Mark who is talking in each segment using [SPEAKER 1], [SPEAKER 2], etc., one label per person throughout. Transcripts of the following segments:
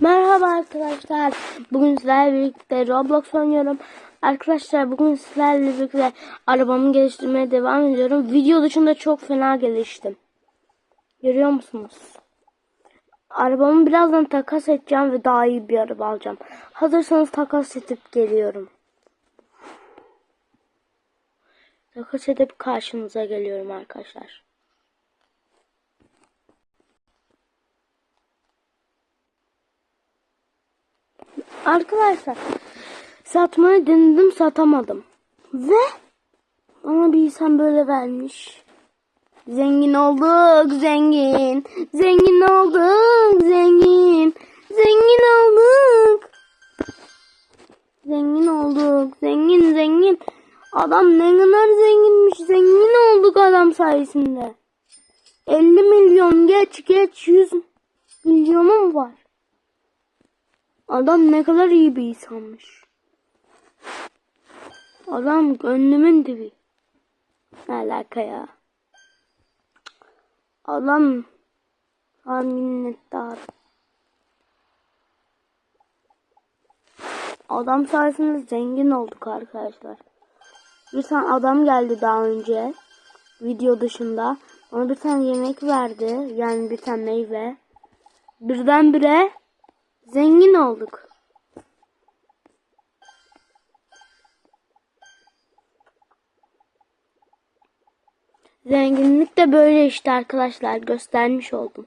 [SPEAKER 1] Merhaba arkadaşlar. Bugün sizlerle birlikte Roblox oynuyorum. Arkadaşlar bugün sizlerle birlikte arabamı geliştirmeye devam ediyorum. Video dışında çok fena geliştim. Görüyor musunuz? Arabamı birazdan takas edeceğim ve daha iyi bir araba alacağım. Hazırsanız takas edip geliyorum. Takas edip karşınıza geliyorum arkadaşlar. Arkadaşlar satmayı denedim satamadım. Ve bana bir insan böyle vermiş. Zengin olduk zengin. Zengin olduk zengin. Zengin olduk. Zengin olduk. Zengin zengin. Adam ne kadar zenginmiş. Zengin olduk adam sayesinde. 50 milyon geç geç 100 milyonum var. Adam ne kadar iyi bir insanmış. Adam gönlümün dibi. Ne alaka ya? Adam ha minnettar. Adam sayesinde zengin olduk arkadaşlar. Bir tane adam geldi daha önce. Video dışında. Ona bir tane yemek verdi. Yani bir tane meyve. Birdenbire Zengin olduk. Zenginlik de böyle işte arkadaşlar göstermiş oldum.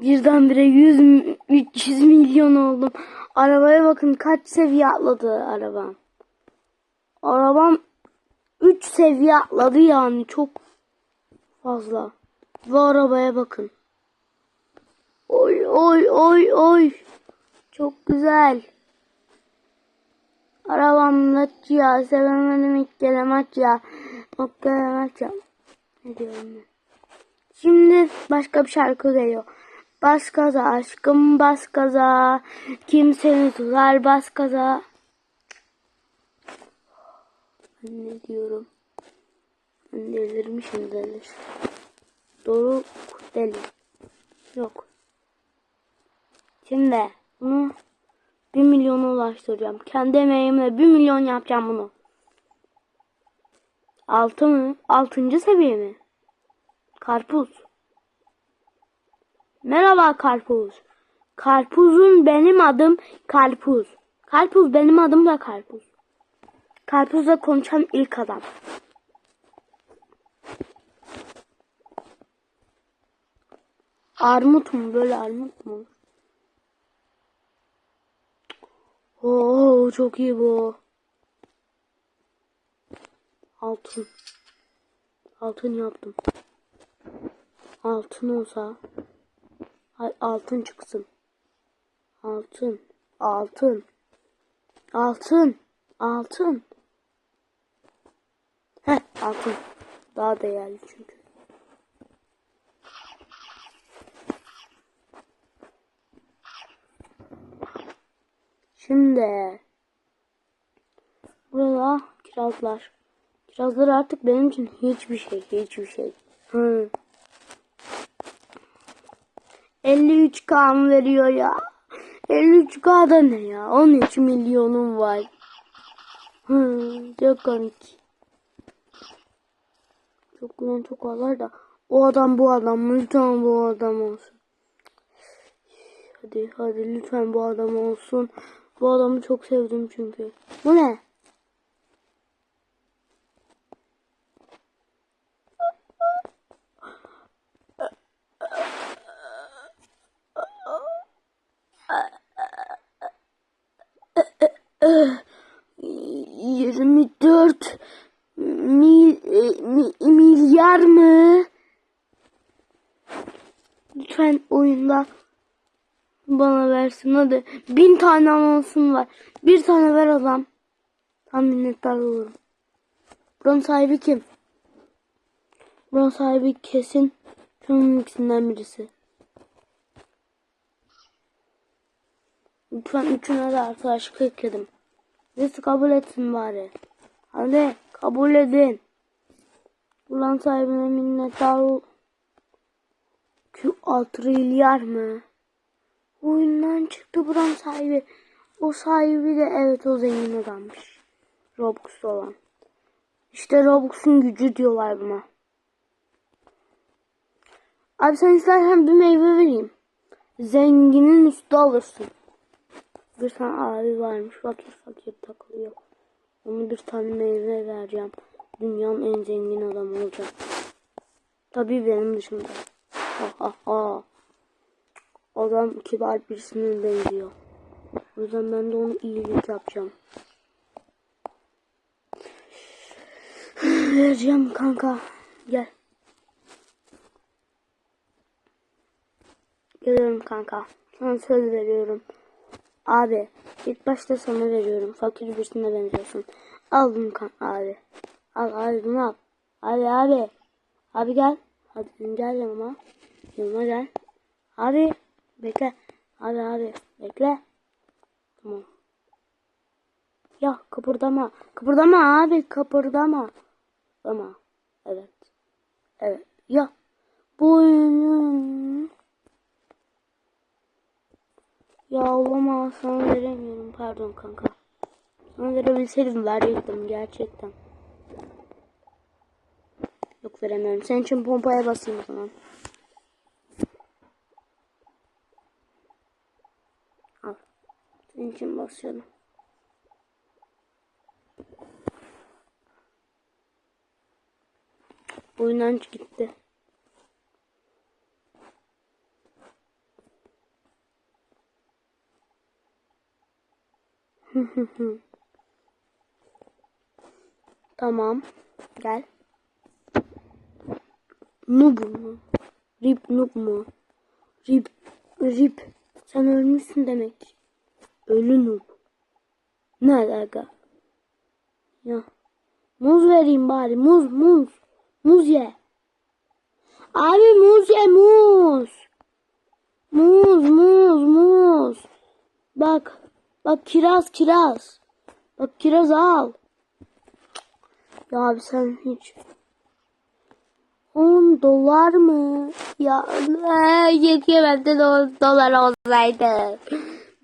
[SPEAKER 1] Birdenbire 100 mi- 300 milyon oldum. Arabaya bakın kaç seviye atladı arabam. Arabam 3 seviye atladı yani çok fazla. Ve arabaya bakın. Oy oy oy oy. Çok güzel. Arabam Latia. Sevemedim ilk kelemat ya. İlk kelemat ya. Ne diyorum ben? Şimdi başka bir şarkı geliyor. Bas gaza aşkım bas gaza. Kim tutar bas. Ben ne diyorum? Ben delirmişim delir. Doğru deli. Yok. Şimdi bunu 1 milyona ulaştıracağım. Kendi emeğimle 1 milyon yapacağım bunu. 6 mı? 6. seviye mi? Karpuz. Merhaba karpuz. Karpuzun benim adım Karpuz. Karpuz benim adım da Karpuz. Karpuzla konuşan ilk adam. Armut mu? Böyle armut mu? Çok iyi bu. Altın. Altın yaptım. Altın olsa. Altın çıksın. Altın. Altın. Altın. Altın. Heh altın. Daha değerli çünkü. Şimdi burada kirazlar. Kirazlar artık benim için hiçbir şey, hiçbir şey. Hı. 53k mı veriyor ya? 53k da ne ya? 13 milyonum var. Hı, çok komik. Çok güzel çok ağlar da. O adam bu adam. Lütfen bu adam olsun. Hadi hadi lütfen bu adam olsun. Bu adamı çok sevdim çünkü. Bu ne? Yirmi dört mil, e, mi- milyar mı? Lütfen oyunda bana versin hadi. Bin tane anonsum var. Bir tane ver adam. Tam minnettar olurum. Buranın sahibi kim? Buranın sahibi kesin şunun ikisinden birisi. Lütfen üçüne de arkadaşlık ekledim. Birisi kabul etsin bari. Hadi kabul edin. Buranın sahibine minnettar ol. Şu Trilyar mı? Oyundan çıktı buranın sahibi. O sahibi de evet o zengin adammış. Robux olan. İşte Robux'un gücü diyorlar buna. Abi sen istersen bir meyve vereyim. Zenginin üstü alırsın. Bir tane abi varmış fakir fakir takılıyor. Ona bir tane meyve vereceğim. Dünyanın en zengin adamı olacak. Tabii benim dışımda. Ha. Adam kibar birisine benziyor. O yüzden ben de ona iyilik yapacağım. Vereceğim kanka. Gel. Geliyorum kanka. Sana söz veriyorum. Abi ilk başta sana veriyorum. Fakir birisine benziyorsun. Al bunu kanka abi. Al abi bunu al. Abi abi. Abi gel. Hadi gel yanıma. Yanıma gel. Abi bekle. Abi abi bekle. Tamam. Ya kıpırdama. Kıpırdama abi kıpırdama. Ama evet. Evet. Ya bu ya olamaz sana veremiyorum. Pardon kanka. Sana verebilseydim verecektim gerçekten. Yok veremiyorum. Senin için pompaya basayım o zaman. Al. Senin için basıyorum. Oyundan gitti. tamam. Gel. Noob mu? Rip noob mu? Rip. Rip. Sen ölmüşsün demek. Ölü noob. Ne alaka? Ya. Muz vereyim bari. Muz muz. Muz ye. Abi muz ye muz. Muz muz muz. Bak. Bak kiraz kiraz. Bak kiraz al. Ya abi sen hiç. 10 dolar mı? Ya keşke bende de dolar olsaydı.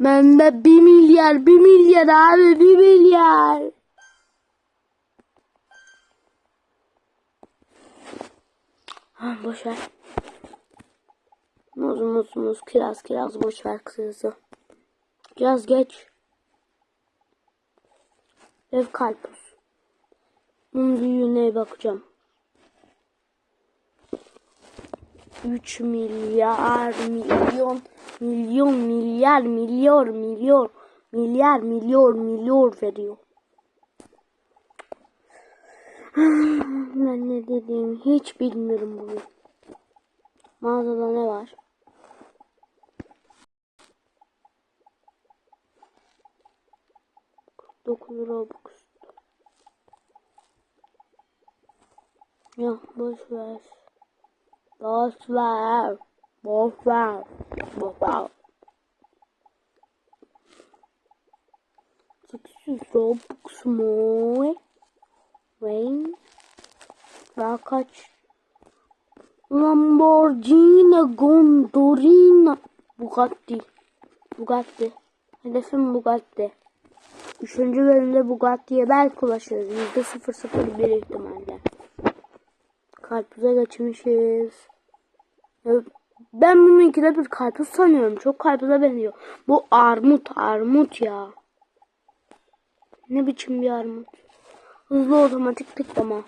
[SPEAKER 1] Bende 1 milyar 1 milyar abi 1 milyar. Ha, boş ver. Muz muz muz kiraz kiraz boş ver kısası. Kiraz geç. Ev karpuz. Bunun büyüğüne bakacağım. 3 milyar milyon milyon milyar milyar milyar milyar milyar milyar veriyor. Ben ne dediğimi hiç bilmiyorum bugün. Mağazada ne var? Dokuz Robux. Ya boş ver. Boş ver. Boş ver. Boş ver. 800 Robux mu? Rain. Daha kaç? Lamborghini Gondolina. Bugatti. Bugatti. Hedefim Bugatti. Üçüncü bölümde Bugatti'ye belki ulaşırız. Yüzde sıfır sıfır bir ihtimalle. Karpuza geçmişiz. Ben bunu ikide bir karpuz sanıyorum. Çok karpuza benziyor. Bu armut armut ya. Ne biçim bir armut. Hızlı otomatik tıklama.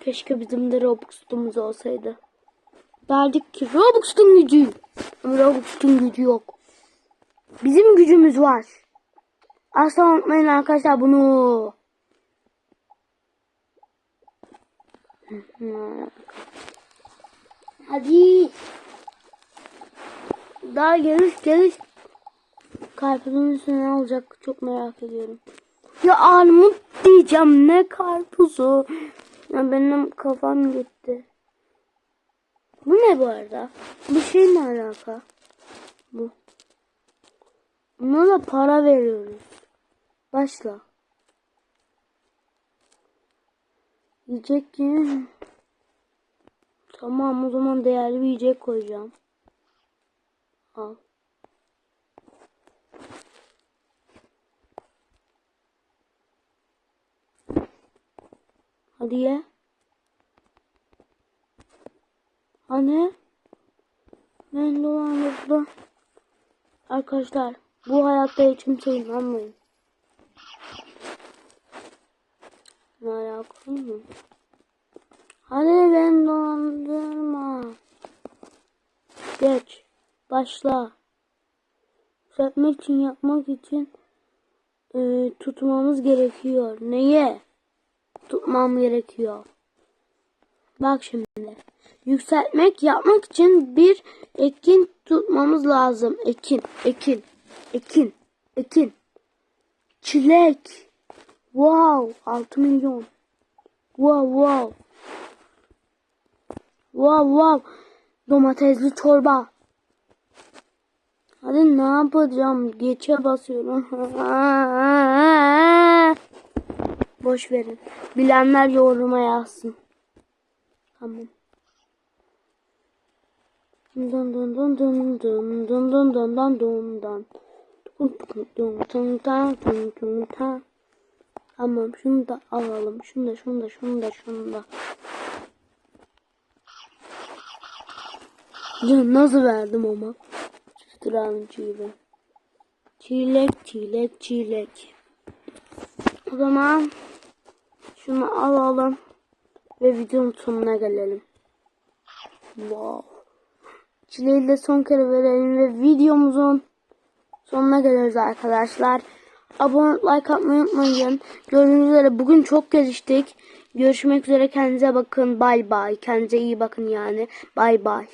[SPEAKER 1] Keşke bizim de Robux'umuz olsaydı. Derdik ki Robux'un gücü. Ama Robux'un gücü yok. Bizim gücümüz var. Asla unutmayın arkadaşlar bunu. Hadi. Daha geliş geliş. Karpuzun üstüne ne olacak çok merak ediyorum. Ya armut diyeceğim ne karpuzu. Ya benim kafam gitti. Bu ne bu arada? Bu şey ne alaka? Bu. Buna da para veriyoruz. Başla. Yiyecek yiyin. Tamam o zaman değerli bir yiyecek koyacağım. Al. Hadi ye. Hani? Ben dolandırdım. Arkadaşlar bu hayatta hiç kimse inanmayın. Ne alakalı mı? Hadi ben dolandırma. Geç. Başla. Düzeltmek için yapmak için e, tutmamız gerekiyor. Neye? Tutmam gerekiyor. Bak şimdi. Yükseltmek yapmak için bir ekin tutmamız lazım. Ekin, ekin, ekin, ekin. Çilek. Wow, 6 milyon. Wow, wow. Wow, wow. Domatesli çorba. Hadi ne yapacağım? Geçe basıyorum. Boş verin. Bilenler yoruma yazsın. Tamam. Dun dun dun dun dun dun dun dun dun dun dun dun. Dun dun dun dun dun. Tamam şunu da alalım. Şunu da şunu da şunu da şunu da. Ya nasıl verdim ama? Sırancı gibi. Çilek çilek çilek. O zaman şunu alalım ve videonun sonuna gelelim. Wow. Çileği de son kere verelim ve videomuzun sonuna geliriz arkadaşlar. Abone like atmayı unutmayın. Gördüğünüz üzere bugün çok geliştik. Görüşmek üzere kendinize bakın. Bay bay. Kendinize iyi bakın yani. Bay bay.